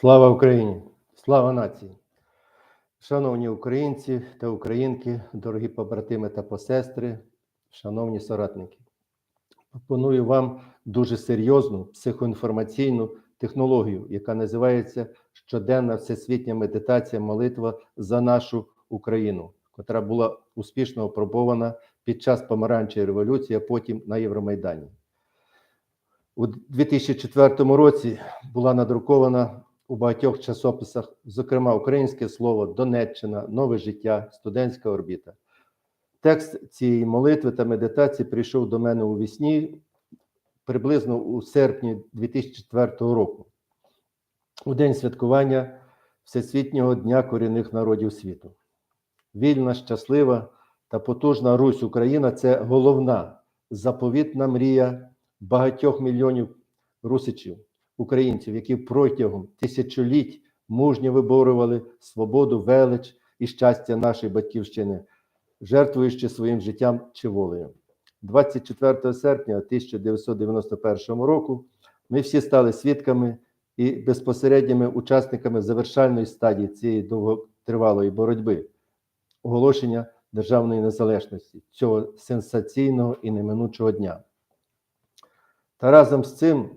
Слава Україні! Слава нації! Шановні українці та українки, дорогі побратими та посестри, шановні соратники, пропоную вам дуже серйозну психоінформаційну технологію, яка називається щоденна всесвітня медитація, молитва за нашу Україну, котра була успішно опробована під час помаранчої революції, а потім на Євромайдані. У 2004 році була надрукована у багатьох часописах, зокрема Українське слово, Донеччина, Нове життя, Студентська орбіта. Текст цієї молитви та медитації прийшов до мене у вісні приблизно у серпні 2004 року, у день святкування Всесвітнього дня корінних народів світу. Вільна, щаслива та потужна Русь Україна це головна заповітна мрія багатьох мільйонів русичів, українців, які протягом тисячоліть мужньо виборювали свободу, велич і щастя нашої батьківщини, жертвуючи своїм життям чи волею. 24 серпня 1991 року ми всі стали свідками і безпосередніми учасниками завершальної стадії цієї довготривалої боротьби, оголошення державної незалежності цього сенсаційного і неминучого дня. Та разом з цим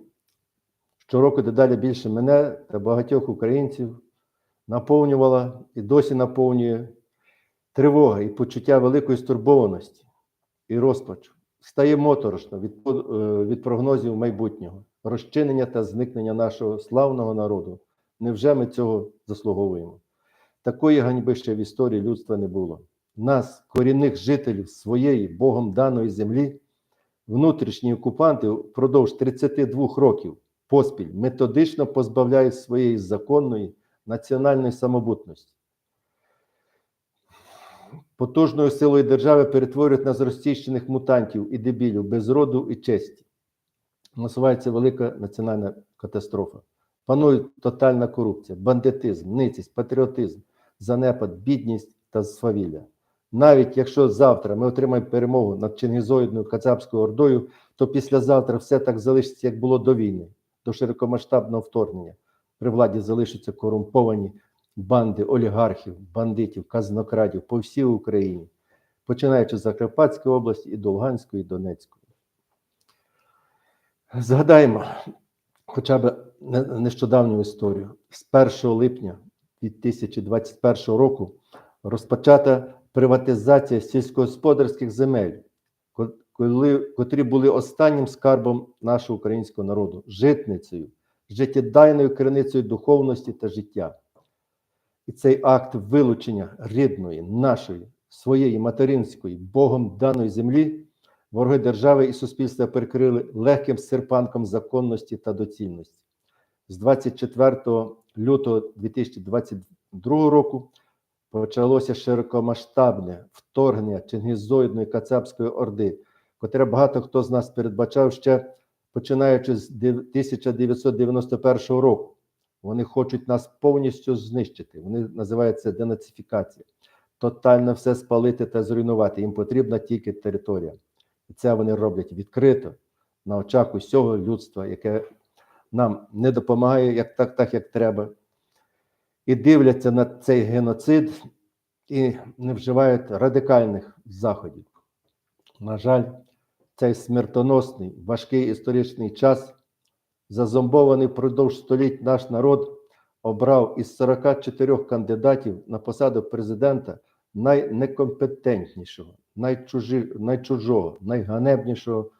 щороку дедалі більше мене та багатьох українців наповнювала і досі наповнює тривога і почуття великої стурбованості і розпачу. Стає моторошно від, е, від прогнозів майбутнього, розчинення та зникнення нашого славного народу. Невже ми цього заслуговуємо? Такої ганьби ще в історії людства не було. Нас, корінних жителів своєї Богом даної землі, внутрішні окупанти впродовж 32 років поспіль методично позбавляють своєї законної національної самобутності. Потужною силою держави перетворюють на зростіщених мутантів і дебілів без роду і честі. Насувається велика національна катастрофа. Панує тотальна корупція, бандитизм, ницість, патріотизм, занепад, бідність та свавілля. Навіть якщо завтра ми отримаємо перемогу над Чингізоїдною Кацапською ордою, то післязавтра все так залишиться, як було до війни, до широкомасштабного вторгнення. При владі залишаться корумповані банди олігархів, бандитів, казнокрадів по всій Україні, починаючи з Закарпатської області і до Луганської, і Донецької. Згадаємо хоча б нещодавню історію. З 1 липня 2021 року розпочата приватизація сільськогосподарських земель, коли, котрі були останнім скарбом нашого українського народу, житницею, життєдайною криницею духовності та життя. І цей акт вилучення рідної, нашої, своєї материнської, Богом даної землі, вороги держави і суспільства перекрили легким серпанком законності та доцільності. З 24 лютого 2022 року почалося широкомасштабне вторгнення Чингізоїдної Кацапської орди, котре багато хто з нас передбачав ще починаючи з 1991 року. Вони хочуть нас повністю знищити. Вони називають це денацифікація. Тотально все спалити та зруйнувати. Їм потрібна тільки територія. І це вони роблять відкрито на очах усього людства, яке нам не допомагає як так, так як треба. І дивляться на цей геноцид і не вживають радикальних заходів. На жаль, цей смертоносний важкий історичний час зазомбований впродовж століть наш народ обрав із 44 кандидатів на посаду президента найнекомпетентнішого, найчужі, найчужого, найганебнішого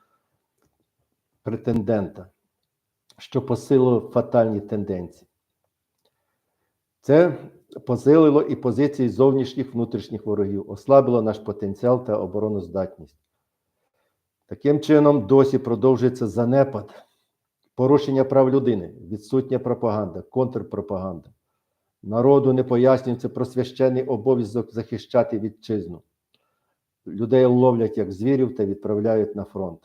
претендента, що посилило фатальні тенденції. Це посилило і позиції зовнішніх внутрішніх ворогів, ослабило наш потенціал та обороноздатність. Таким чином, досі продовжується занепад порушення прав людини, відсутня пропаганда, контрпропаганда. Народу не пояснюється про священний обов'язок захищати вітчизну. Людей ловлять як звірів та відправляють на фронт.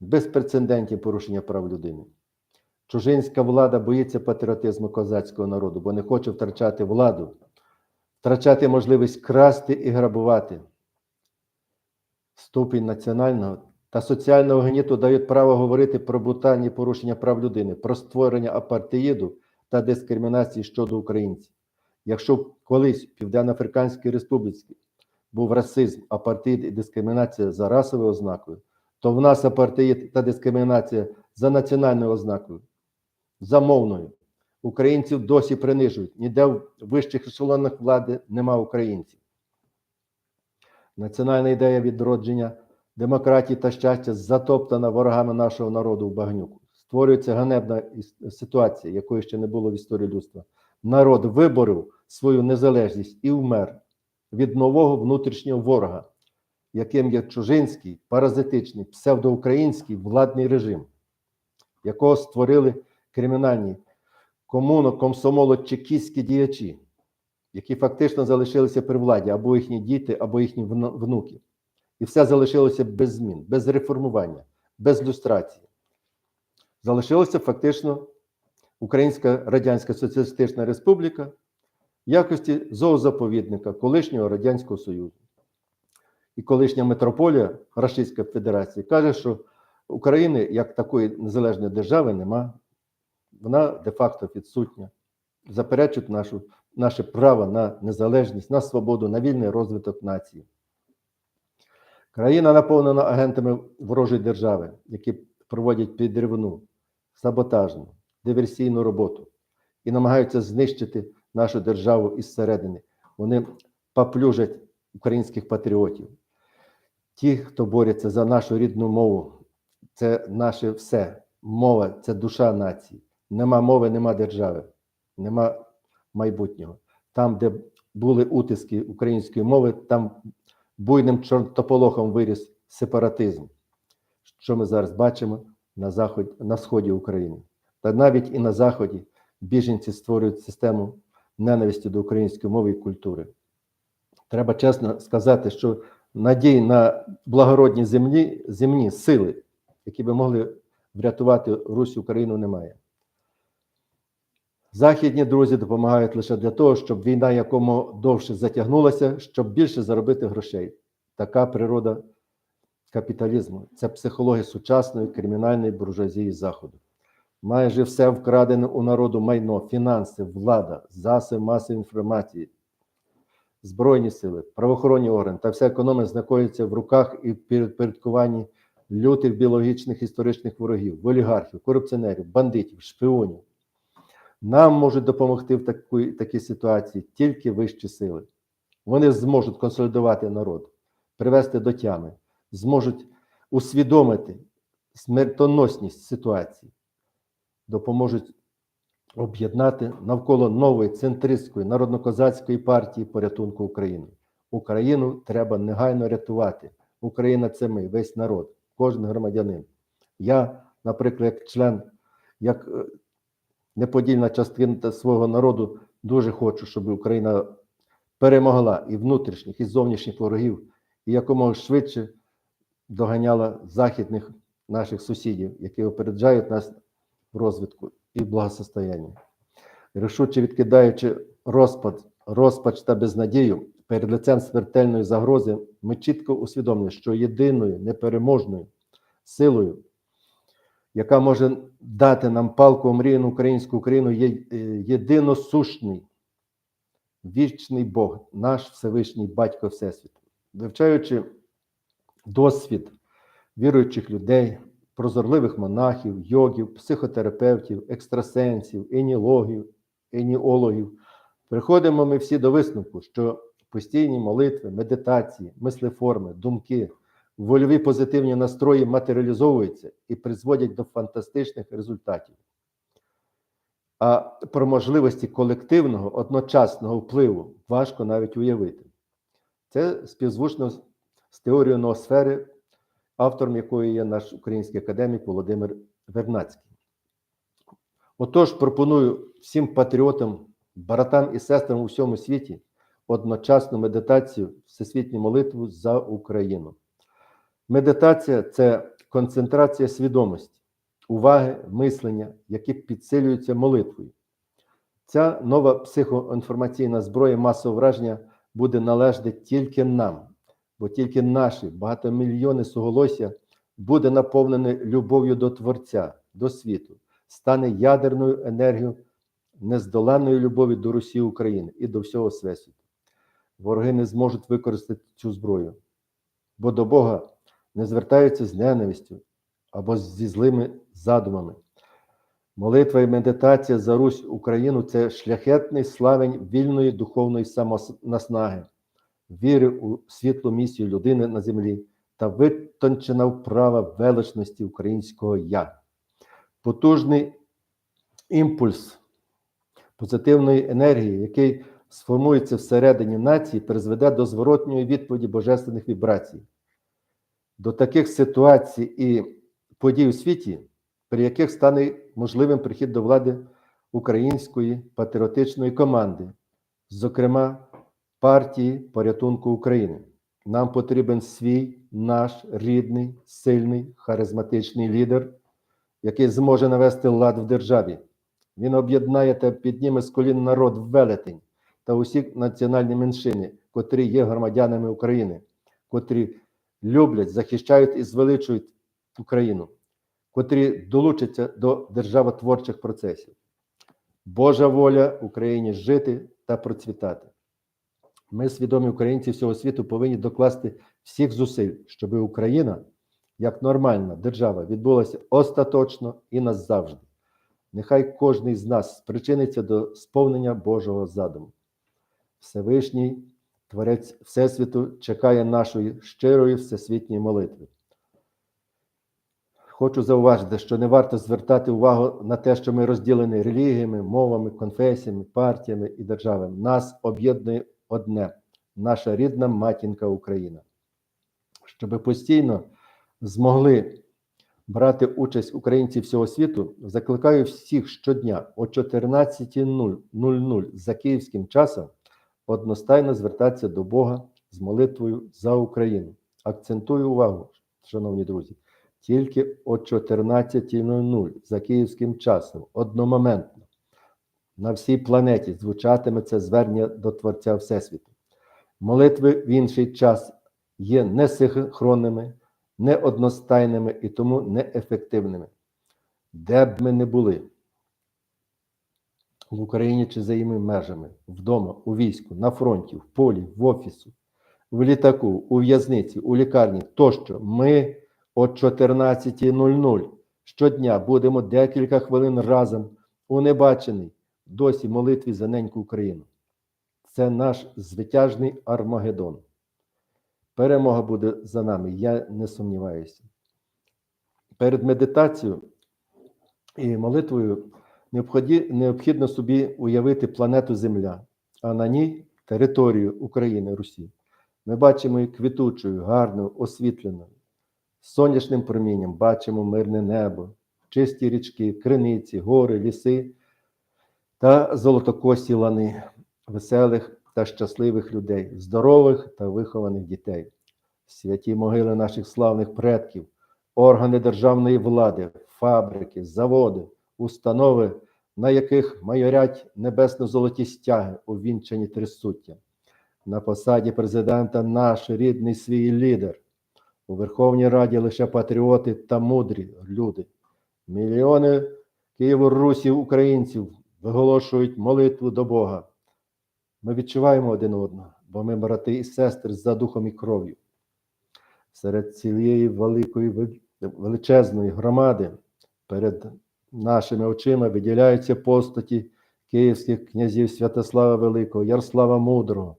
Безпрецедентні порушення прав людини. Чужинська влада боїться патріотизму козацького народу, бо не хоче втрачати владу, втрачати можливість красти і грабувати. Ступінь національного та соціального гніту дають право говорити про брутальні порушення прав людини, про створення апартеїду та дискримінації щодо українців. Якщо колись в Південно-Африканській Республіці був расизм, апартеїд і дискримінація за расовою ознакою, то в нас апартеїд та дискримінація за національною ознакою, за мовною. Українців досі принижують. Ніде в вищих ешелонах влади нема українців. Національна ідея відродження демократії та щастя затоптана ворогами нашого народу в багнюку. Створюється ганебна ситуація, якої ще не було в історії людства. Народ виборив свою незалежність і вмер від нового внутрішнього ворога, яким є чужинський, паразитичний, псевдоукраїнський владний режим, якого створили кримінальні комуно комсомоло чекістські діячі, які фактично залишилися при владі або їхні діти, або їхні внуки. І все залишилося без змін, без реформування, без люстрації. Залишилося фактично Українська Радянська Соціалістична Республіка в якості зоозаповідника колишнього Радянського Союзу. І колишня митрополія Рашистської Федерації каже, що України як такої незалежної держави нема. Вона де-факто відсутня. Заперечують нашу, наше право на незалежність, на свободу, на вільний розвиток нації. Країна наповнена агентами ворожої держави, які проводять підривну, саботажну, диверсійну роботу і намагаються знищити нашу державу із середини. Вони поплюжать українських патріотів. Ті, хто бореться за нашу рідну мову, це наше все. Мова це душа нації. Нема мови, нема держави, нема майбутнього. Там, де були утиски української мови, там буйним чортополохом виріс сепаратизм, що ми зараз бачимо на, заході, на сході України. Та навіть і на Заході біженці створюють систему ненависті до української мови і культури. Треба чесно сказати, що надій на благородні землі, земні сили, які би могли врятувати Русь Україну, немає. Західні друзі допомагають лише для того, щоб війна якому довше затягнулася, щоб більше заробити грошей. Така природа капіталізму. Це психологія сучасної кримінальної буржуазії Заходу. Майже все вкрадене у народу майно, фінанси, влада, засоби масової інформації, збройні сили, правоохоронні органи та вся економія знаходиться в руках і в підпорядкуванні лютих біологічних історичних ворогів, олігархів, корупціонерів, бандитів, шпіонів. Нам можуть допомогти в такій, такій ситуації тільки вищі сили. Вони зможуть консолідувати народ, привести до тями, зможуть усвідомити смертоносність ситуації, допоможуть об'єднати навколо нової центристської народно-козацької партії порятунку України. Україну треба негайно рятувати. Україна це ми, весь народ, кожен громадянин. Я, наприклад, як член, як е, неподільна частина свого народу, дуже хочу, щоб Україна перемогла і внутрішніх, і зовнішніх ворогів, і якомога швидше доганяла західних наших сусідів, які опереджають нас в розвитку і благосостоянні. Рішуче відкидаючи розпад, розпач та безнадію перед лицем смертельної загрози, ми чітко усвідомлюємо, що єдиною непереможною силою, яка може дати нам палку омріяну українську Україну, є е, єдиносушний, вічний Бог, наш Всевишній Батько Всесвіту. Вивчаючи досвід віруючих людей, прозорливих монахів, йогів, психотерапевтів, екстрасенсів, енілогів, еніологів, приходимо ми всі до висновку, що постійні молитви, медитації, мислеформи, думки, вольові позитивні настрої матеріалізовуються і призводять до фантастичних результатів. А про можливості колективного одночасного впливу важко навіть уявити. Це співзвучно з теорією ноосфери, автором якої є наш український академік Володимир Вернацький. Отож, пропоную всім патріотам, братам і сестрам у всьому світі одночасну медитацію, всесвітню молитву за Україну. Медитація це концентрація свідомості, уваги, мислення, які підсилюються молитвою. Ця нова психоінформаційна зброя масового враження буде належати тільки нам, бо тільки наші багатомільйони суголосся буде наповнене любов'ю до Творця, до світу, стане ядерною енергією нездоланної любові до Росії України і до всього Всесвіту. Вороги не зможуть використати цю зброю, бо до Бога не звертаються з ненавистю або зі злими задумами. Молитва і медитація за Русь Україну це шляхетний славень вільної духовної самонаснаги, віри у світлу місію людини на землі та витончена вправа величності українського я. Потужний імпульс позитивної енергії, який сформується всередині нації, призведе до зворотньої відповіді божественних вібрацій. До таких ситуацій і подій у світі, при яких стане можливим прихід до влади української патріотичної команди, зокрема партії порятунку України. Нам потрібен свій наш рідний, сильний, харизматичний лідер, який зможе навести лад в державі. Він об'єднає та підніме з колін народ велетень та усі національні меншини, котрі є громадянами України, котрі люблять, захищають і звеличують Україну, котрі долучаться до державотворчих процесів. Божа воля Україні жити та процвітати. Ми, свідомі українці всього світу, повинні докласти всіх зусиль, щоб Україна, як нормальна держава, відбулася остаточно і назавжди. Нехай кожний з нас спричиниться до сповнення Божого задуму. Всевишній Творець Всесвіту чекає нашої щирої всесвітньої молитви. Хочу зауважити, що не варто звертати увагу на те, що ми розділені релігіями, мовами, конфесіями, партіями і державами. Нас об'єднує одне наша рідна матінка Україна. Щоб постійно змогли брати участь українці всього світу, закликаю всіх щодня о 14.00 за київським часом одностайно звертатися до Бога з молитвою за Україну. Акцентую увагу, шановні друзі, тільки о 14.00 за київським часом, одномоментно, на всій планеті звучатиме це звернення до Творця Всесвіту. Молитви в інший час є несинхронними, неодностайними і тому неефективними. Де б ми не були, в Україні чи за її межами, вдома, у війську, на фронті, в полі, в офісу, в літаку, у в'язниці, у лікарні тощо, ми о 14.00 щодня будемо декілька хвилин разом у небачений досі молитві за неньку Україну. Це наш звитяжний Армагеддон. Перемога буде за нами, я не сумніваюся. Перед медитацією і молитвою необхідно собі уявити планету Земля, а на ній територію України, Русі. Ми бачимо її квітучою, гарною, освітленою, сонячним промінням бачимо мирне небо, чисті річки, криниці, гори, ліси та золотокосі лани, веселих та щасливих людей, здорових та вихованих дітей, святі могили наших славних предків, органи державної влади, фабрики, заводи, установи, на яких майорять небесно-золоті стяги, увінчані трисуття. На посаді президента наш рідний свій лідер. У Верховній Раді лише патріоти та мудрі люди. Мільйони Києво-русів українців виголошують молитву до Бога. Ми відчуваємо один одного, бо ми брати і сестри за духом і кров'ю. Серед цієї великої величезної громади перед нашими очима виділяються постаті київських князів Святослава Великого, Ярослава Мудрого,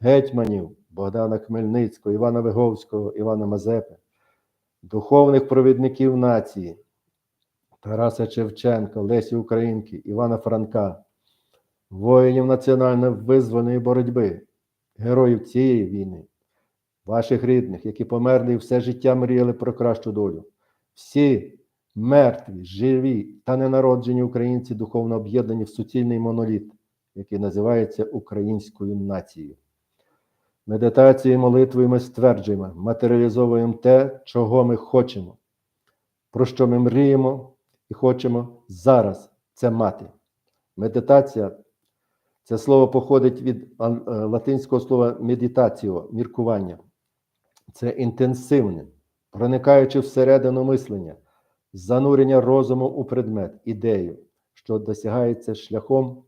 гетьманів Богдана Хмельницького, Івана Виговського, Івана Мазепи, духовних провідників нації, Тараса Шевченка, Лесі Українки, Івана Франка, воїнів національно визвольної боротьби, героїв цієї війни, ваших рідних, які померли і все життя мріяли про кращу долю. Всі мертві, живі та ненароджені українці духовно об'єднані в суцільний моноліт, який називається українською нацією. Медитацією і молитвою ми стверджуємо, матеріалізовуємо те, чого ми хочемо, про що ми мріємо і хочемо зараз це мати. Медитація це слово походить від латинського слова медитаціо, міркування. Це інтенсивне, проникаючи всередину мислення, занурення розуму у предмет, ідею, що досягається шляхом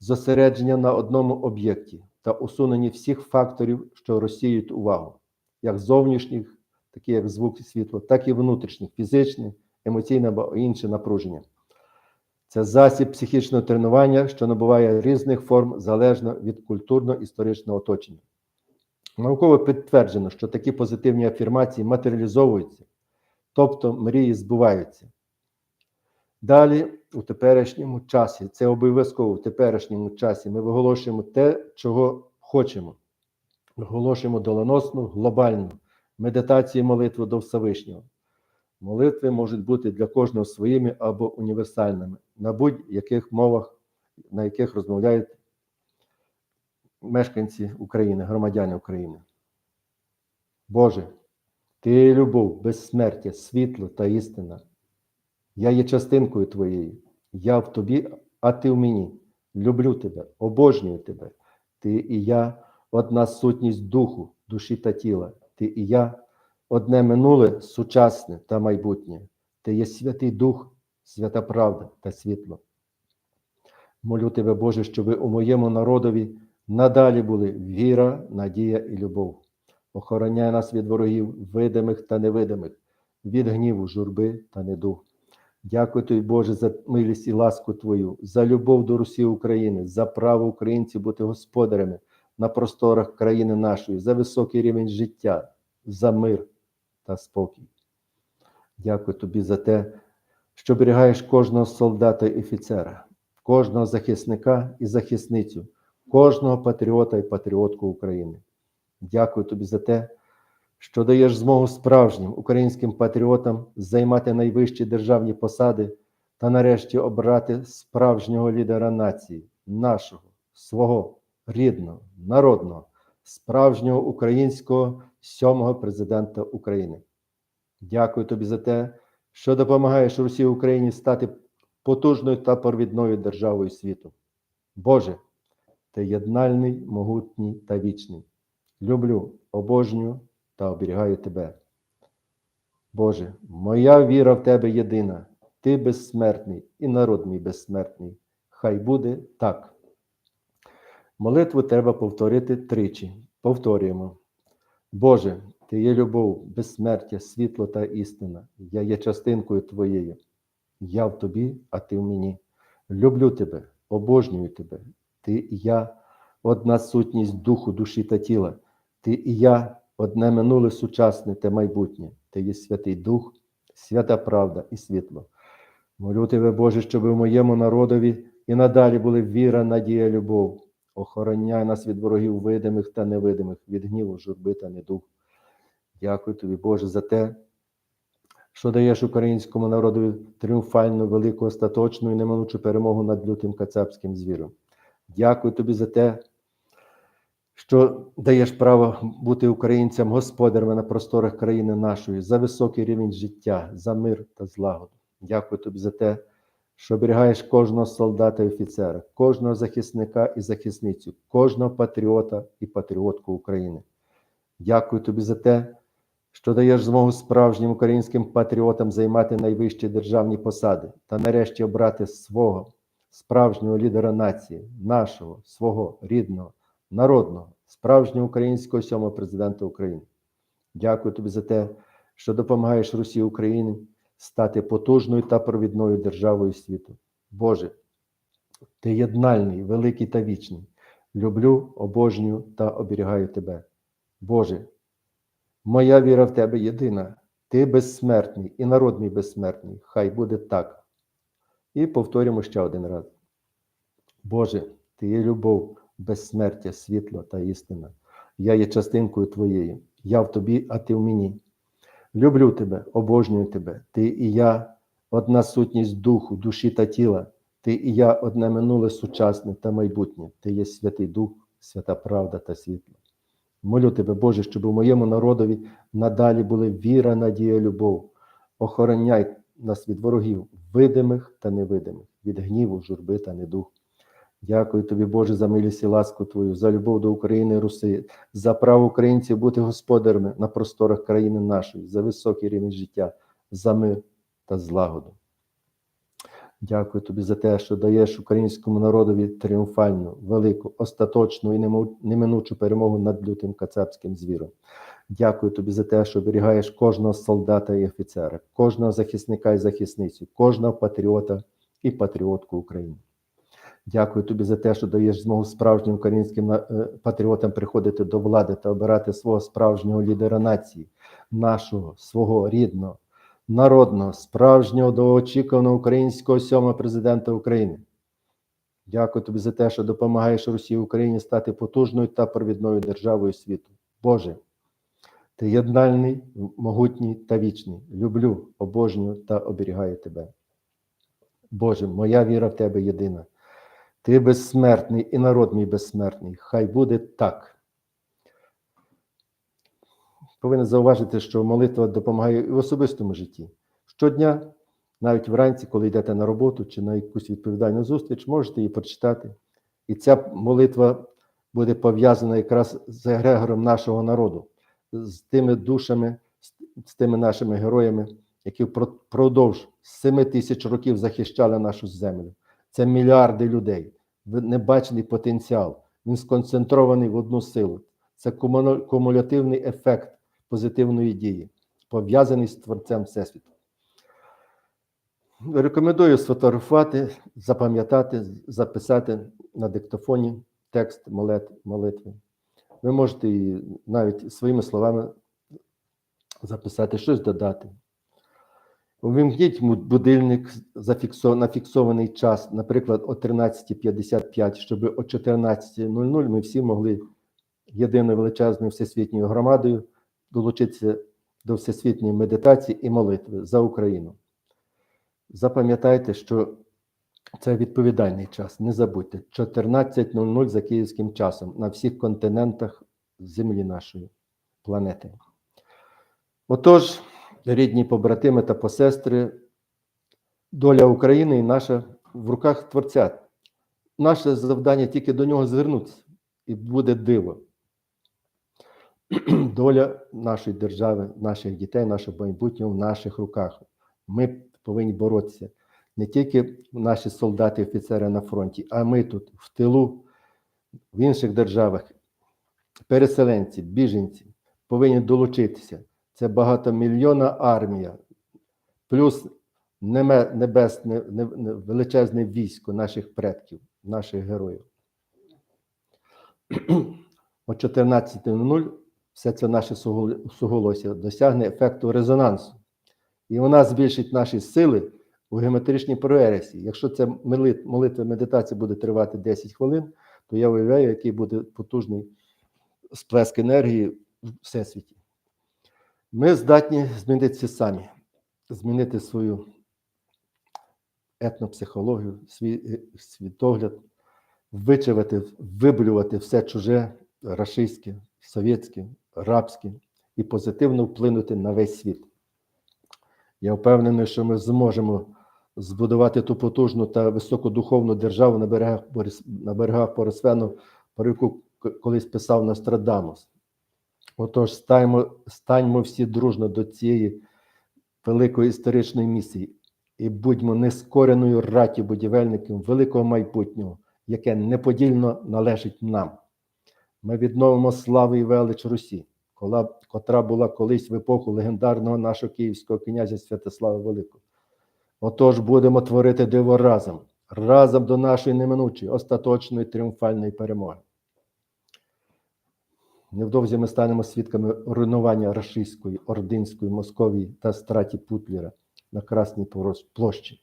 зосередження на одному об'єкті та усунення всіх факторів, що розсіюють увагу, як зовнішніх, такі як звук і світло, так і внутрішніх, фізичних, емоційне або інше напруження. Це засіб психічного тренування, що набуває різних форм залежно від культурно-історичного оточення. Науково підтверджено, що такі позитивні афірмації матеріалізовуються, тобто мрії збуваються. Далі, у теперішньому часі, це обов'язково в теперішньому часі, ми виголошуємо те, чого хочемо. Виголошуємо доленосну, глобальну медитацію і молитву до Всевишнього. Молитви можуть бути для кожного своїми або універсальними, на будь-яких мовах, на яких розмовляють мешканці України, громадяни України. Боже, Ти є любов, безсмертя, світло та істина. Я є частинкою Твоєю. Я в тобі, а ти в мені. Люблю тебе, обожнюю тебе. Ти і я одна сутність духу, душі та тіла. Ти і я одне минуле, сучасне та майбутнє. Ти є Святий Дух, свята правда та світло. Молю тебе, Боже, щоб у моєму народові надалі були віра, надія і любов. Охороняй нас від ворогів, видимих та невидимих, від гніву, журби та недух. Дякую тобі, Боже, за милість і ласку Твою, за любов до Русі України, за право українців бути господарями на просторах країни нашої, за високий рівень життя, за мир та спокій. Дякую тобі за те, що берігаєш кожного солдата і офіцера, кожного захисника і захисницю, кожного патріота і патріотку України. Дякую тобі за те, що даєш змогу справжнім українським патріотам займати найвищі державні посади та нарешті обрати справжнього лідера нації, нашого, свого, рідного, народного, справжнього українського сьомого президента України. Дякую тобі за те, що допомагаєш Русі Україні стати потужною та провідною державою світу. Боже, ти єднальний, могутній та вічний. Люблю, обожнюю та оберігаю тебе. Боже, моя віра в Тебе єдина, Ти безсмертний і народ мій безсмертний. Хай буде так. Молитву треба повторити тричі. Повторюємо. Боже, Ти є любов, безсмертя, світло та істина. Я є частинкою Твоєю. Я в тобі, а ти в мені. Люблю тебе, обожнюю тебе. Ти і я одна сутність духу, душі та тіла. Ти і я одне минуле сучасне та майбутнє. Ти є Святий Дух, свята правда і світло. Молю тебе, Боже, щоб у моєму народові і надалі були віра, надія, любов. Охороняй нас від ворогів видимих та невидимих, від гніву, журби та недух. Дякую тобі, Боже, за те, що даєш українському народові тріумфальну, велику, остаточну і неминучу перемогу над лютим кацапським звіром. Дякую тобі за те, що даєш право бути українцям господарями на просторах країни нашої, за високий рівень життя, за мир та злагоду. Дякую тобі за те, що оберігаєш кожного солдата і офіцера, кожного захисника і захисницю, кожного патріота і патріотку України. Дякую тобі за те, що даєш змогу справжнім українським патріотам займати найвищі державні посади та нарешті обрати свого справжнього лідера нації, нашого, свого рідного, народного, справжнього українського сьомого президента України. Дякую тобі за те, що допомагаєш Русі України стати потужною та провідною державою світу. Боже, ти єднальний, великий та вічний. Люблю, обожнюю та оберігаю тебе. Боже, моя віра в тебе єдина. Ти безсмертний і народ мій безсмертний. Хай буде так. І повторюємо ще один раз. Боже, ти є любов, безсмертя, світло та істина. Я є частинкою Твоєю. Я в тобі, а ти в мені. Люблю тебе, обожнюю тебе. Ти і я одна сутність духу, душі та тіла. Ти і я одне минуле сучасне та майбутнє. Ти є Святий Дух, свята правда та світло. Молю тебе, Боже, щоб у моєму народові надалі були віра, надія, любов. Охороняй нас від ворогів, видимих та невидимих, від гніву, журби та недух. Дякую тобі, Боже, за милість і ласку Твою, за любов до України і Руси, за право українців бути господарями на просторах країни нашої, за високий рівень життя, за мир та злагоду. Дякую тобі за те, що даєш українському народові тріумфальну, велику, остаточну і неминучу перемогу над лютим кацапським звіром. Дякую тобі за те, що оберігаєш кожного солдата і офіцера, кожного захисника і захисницю, кожного патріота і патріотку України. Дякую тобі за те, що даєш змогу справжнім українським е, патріотам приходити до влади та обирати свого справжнього лідера нації, нашого, свого рідного, народного, справжнього довгоочікуваного українського сьомого президента України. Дякую тобі за те, що допомагаєш Росії Україні стати потужною та провідною державою світу. Боже, ти єднальний, могутній та вічний. Люблю, обожнюю та оберігаю тебе. Боже, моя віра в тебе єдина. Ти безсмертний і народ мій безсмертний. Хай буде так. Повинен зауважити, що молитва допомагає і в особистому житті. Щодня, навіть вранці, коли йдете на роботу чи на якусь відповідальну зустріч, можете її прочитати. І ця молитва буде пов'язана якраз з егрегором нашого народу, з тими душами, з- тими нашими героями, які впродовж 7 тисяч років захищали нашу землю. Це мільярди людей, небачений потенціал. Він сконцентрований в одну силу. Це кумулятивний ефект позитивної дії, пов'язаний з Творцем Всесвіту. Рекомендую сфотографувати, запам'ятати, записати на диктофоні текст молитви. Ви можете і навіть своїми словами записати, щось додати. Увімкніть будильник на фіксований час, наприклад, о 13.55, щоб о 14.00 ми всі могли єдиною величезною всесвітньою громадою долучитися до всесвітньої медитації і молитви за Україну. Запам'ятайте, що це відповідальний час. Не забудьте 14.00 за київським часом на всіх континентах землі нашої планети. Отож, рідні побратими та посестри, доля України і наша в руках Творця. Наше завдання тільки до нього звернутися, і буде диво. Доля нашої держави, наших дітей, нашого майбутнього в наших руках. Ми повинні боротися не тільки наші солдати, офіцери на фронті, а ми тут, в тилу, в інших державах, переселенці, біженці повинні долучитися. Це багатомільйонна армія, плюс небесне, не- не- величезне військо наших предків, наших героїв. О 14.00 все це наше суголосся досягне ефекту резонансу. І вона збільшить наші сили у геометричній прогресії. Якщо ця молитва медитація буде тривати 10 хвилин, то я уявляю, який буде потужний сплеск енергії в всесвіті. Ми здатні змінитися самі, змінити свою етнопсихологію, свій е, світогляд, вичавити, виблювати все чуже, рашистське, совєтське, рабське і позитивно вплинути на весь світ. Я впевнений, що ми зможемо збудувати ту потужну та високодуховну державу на берегах, на берегах Поросфену, про яку колись писав Нострадамус. Отож, станьмо, станьмо всі дружно до цієї великої історичної місії і будьмо нескореною раті будівельників великого майбутнього, яке неподільно належить нам. Ми відновимо славу і велич Русі, котра була колись в епоху легендарного нашого київського князя Святослава Великого. Отож будемо творити диво разом, разом до нашої неминучої, остаточної тріумфальної перемоги. Невдовзі ми станемо свідками руйнування рашистської, ординської, Московії та страті Путлера на Красній площі.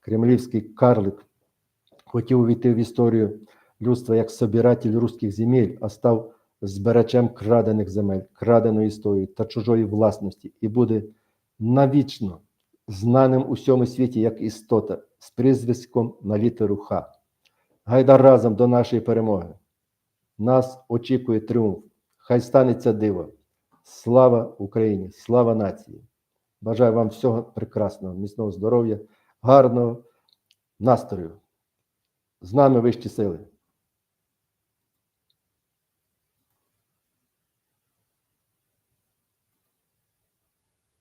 Кремлівський карлик хотів увійти в історію людства як собиратель руських земель, а став збирачем крадених земель, краденої історії та чужої власності, і буде навічно знаним у всьому світі як істота з прізвиськом на літеру Х. Гайда разом до нашої перемоги. Нас очікує тріумф. Хай станеться диво. Слава Україні! Слава нації! Бажаю вам всього прекрасного, міцного здоров'я, гарного настрою. З нами вищі сили.